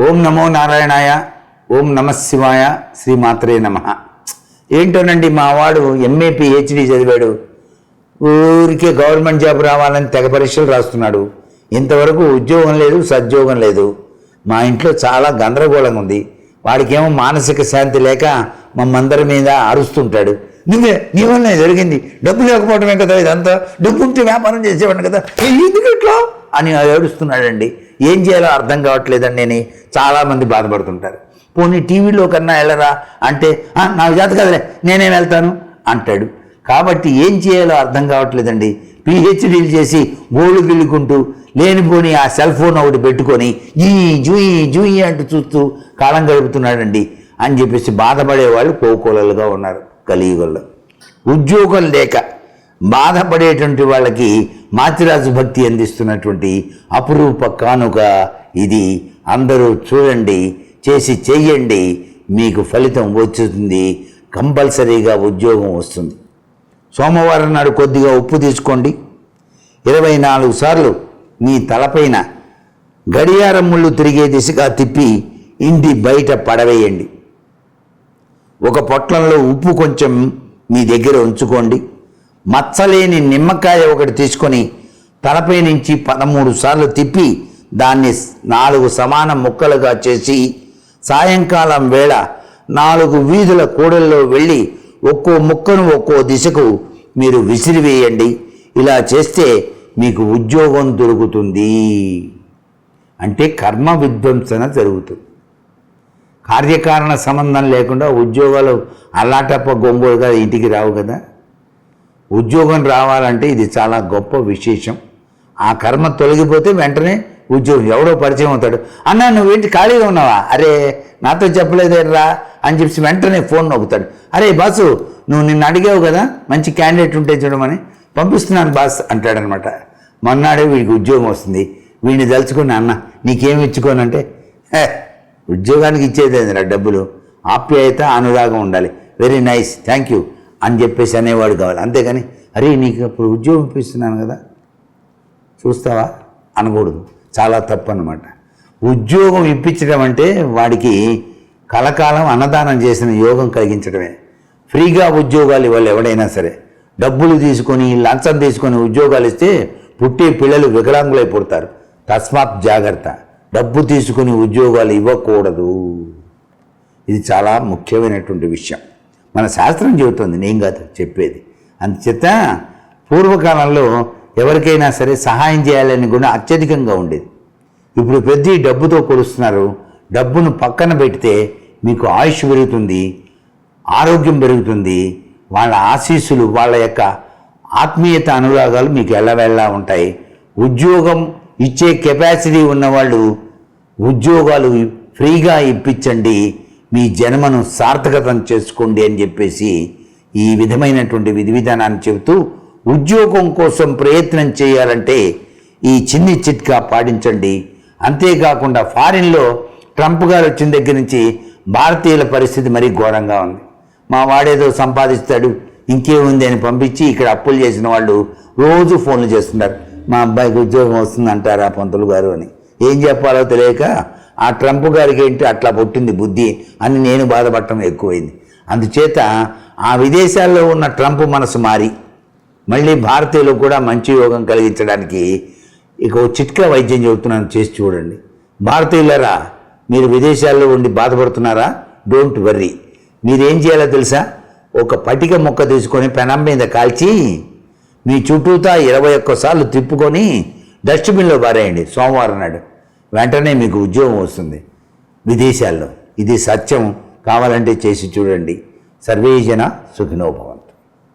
ఓం నమో నారాయణాయ ఓం నమ శివాయ శ్రీమాత్రే నమ. ఏంటోనండి మా వాడు ఎంఏ పిహెచ్డి చదివాడు? ఊరికే గవర్నమెంట్ జాబ్ రావాలని తెగ పరీక్షలు రాస్తున్నాడు. ఇంతవరకు ఉద్యోగం లేదు సద్యోగం లేదు. మా ఇంట్లో చాలా గందరగోళంగా ఉంది. వాడికేమో మానసిక శాంతి లేక మమ్మందరి మీద అరుస్తుంటాడు. నువ్వే నీ వల్లనే జరిగింది. డబ్బు లేకపోవడమే కదా ఇదంతా. డబ్బు ఉంటే వ్యాపారం చేసేవాడిని కదా. ఎందుకు ఇట్లా? అని ఏడుస్తున్నాడండి. ఏం చేయాలో అర్థం కావట్లేదని నేను చాలామంది బాధపడుతుంటారు. పోనీ టీవీలో కన్నా వెళ్ళరా? అంటే నాకు చేత కదలే నేనేం వెళ్తాను అంటాడు. కాబట్టి ఏం చేయాలో అర్థం కావట్లేదండి. పిహెచ్డీలు చేసి గోళ్ళు గిల్లుకుంటూ లేనిపోని ఆ సెల్ ఫోన్ ఒకటి పెట్టుకొని జీ జూయి జూయి అంటూ చూస్తూ కాలం గడుపుతున్నాడండి అని చెప్పేసి బాధపడేవాళ్ళు కోకోలలుగా ఉన్నారు కలియుగంలో. ఉద్యోగం లేక బాధపడేటువంటి వాళ్ళకి మాతిరాజు భక్తి అందిస్తున్నటువంటి అపురూప కానుక ఇది. అందరూ చూడండి చేసి చెయ్యండి మీకు ఫలితం వచ్చుతుంది. కంపల్సరీగా ఉద్యోగం వస్తుంది. సోమవారం నాడు కొద్దిగా ఉప్పు తీసుకోండి. ఇరవై నాలుగు సార్లు మీ తలపైన గడియారం ముళ్ళు తిరిగే దిశగా తిప్పి ఇంటి బయట పడవేయండి. ఒక పొట్లంలో ఉప్పు కొంచెం మీ దగ్గర ఉంచుకోండి. మచ్చలేని నిమ్మకాయ ఒకటి తీసుకొని తలపై నుంచి పదమూడు సార్లు తిప్పి దాన్ని నాలుగు సమాన ముక్కలుగా చేసి సాయంకాలం వేళ నాలుగు వీధుల కూడల్లో వెళ్ళి ఒక్కో ముక్కను ఒక్కో దిశకు మీరు విసిరివేయండి. ఇలా చేస్తే మీకు ఉద్యోగం దొరుకుతుంది. అంటే కర్మ విధ్వంసన జరుగుతుంది. కార్యకారణ సంబంధం లేకుండా ఉద్యోగాలు అల్లాటప్ప గొంగోలుగా ఇంటికి రావు కదా. ఉద్యోగం రావాలంటే ఇది చాలా గొప్ప విశేషం. ఆ కర్మ తొలగిపోతే వెంటనే ఉద్యోగం ఎవడో పరిచయం అవుతాడు. అన్నా నువ్వేంటి ఖాళీగా ఉన్నావా? అరే నాతో చెప్పలేదేర్రా అని చెప్పి వెంటనే ఫోన్ నొక్కుతాడు. అరే బాసు నువ్వు నిన్ను అడిగావు కదా మంచి క్యాండిడేట్ ఉంటే చూడమని? పంపిస్తున్నాను బాస్ అంటాడనమాట. మొన్నాడే వీడికి ఉద్యోగం వస్తుంది. వీడిని తలుచుకుని అన్న నీకేమి ఇచ్చుకోనంటే? ఉద్యోగానికి ఇచ్చేదేందిరా డబ్బులు. ఆప్యాయత అనురాగం ఉండాలి. Very nice thank you. అని చెప్పేసి అనేవాడు కావాలి. అంతేగాని అరే నీకు ఇప్పుడు ఉద్యోగం ఇప్పిస్తున్నాను కదా చూస్తావా? అనకూడదు. చాలా తప్పు అన్నమాట ఉద్యోగం ఇప్పించడం అంటే వాడికి కలకాలం అన్నదానం చేసిన యోగం కలిగించడమే. ఫ్రీగా ఉద్యోగాలు ఇవ్వాలి ఎవడైనా సరే. డబ్బులు తీసుకొని లంచం తీసుకొని ఉద్యోగాలు ఇస్తే పుట్టే పిల్లలు వికలాంగులై పుడతారు. తస్మాత్ జాగ్రత్త. డబ్బు తీసుకుని ఉద్యోగాలు ఇవ్వకూడదు. ఇది చాలా ముఖ్యమైనటువంటి విషయం. మన శాస్త్రం చెబుతుంది నేను కాదు చెప్పేది. అందుచేత పూర్వకాలంలో ఎవరికైనా సరే సహాయం చేయాలని గుణం అత్యధికంగా ఉండేది. ఇప్పుడు ప్రతి డబ్బుతో కొలుస్తున్నారు. డబ్బును పక్కన పెడితే మీకు ఆయుష్ పెరుగుతుంది ఆరోగ్యం పెరుగుతుంది వాళ్ళ ఆశీస్సులు వాళ్ళ యొక్క ఆత్మీయత అనురాగాలు మీకు ఎల్లవెల్లా ఉంటాయి. ఉద్యోగం ఇచ్చే కెపాసిటీ ఉన్నవాళ్ళు ఉద్యోగాలు ఫ్రీగా ఇప్పించండి. మీ జన్మను సార్థకతం చేసుకోండి అని చెప్పేసి ఈ విధమైనటువంటి విధి విధానాన్ని చెబుతూ ఉద్యోగం కోసం ప్రయత్నం చేయాలంటే ఈ చిన్ని చిట్కా పాటించండి. అంతేకాకుండా ఫారిన్లో ట్రంప్ గారు వచ్చిన దగ్గర నుంచి భారతీయుల పరిస్థితి మరీ ఘోరంగా ఉంది. మా వాడేదో సంపాదిస్తాడు ఇంకేముంది అని పంపించి ఇక్కడ అప్పులు చేసిన వాళ్ళు రోజు ఫోన్లు చేస్తున్నారు. మా అబ్బాయికి ఉద్యోగం వస్తుందంటారా పంతులు గారు అని. ఏం చెప్పాలో తెలియక ఆ ట్రంప్ గారికి ఏంటి అట్లా పుట్టింది బుద్ధి అని నేను బాధపడటం ఎక్కువైంది. అందుచేత ఆ విదేశాల్లో ఉన్న ట్రంప్ మనసు మారి మళ్ళీ భారతీయులకు కూడా మంచి యోగం కలిగించడానికి ఇక చిట్కా వైద్యం చెబుతున్నాను చేసి చూడండి. భారతీయులరా మీరు విదేశాల్లో ఉండి బాధపడుతున్నారా? Don't worry. మీరేం చేయాలో తెలుసా? ఒక పటిక మొక్క తీసుకొని పెనం మీద కాల్చి మీ చుట్టూతా ఇరవై ఒక్కసార్లు తిప్పుకొని డస్ట్బిన్లో పారేయండి. సోమవారం నాడు. వెంటనే మీకు ఉద్యోగం వస్తుంది. విదేశాల్లో. ఇది సత్యం కావాలంటే చేసి చూడండి. సర్వేజన సుఖినోభవ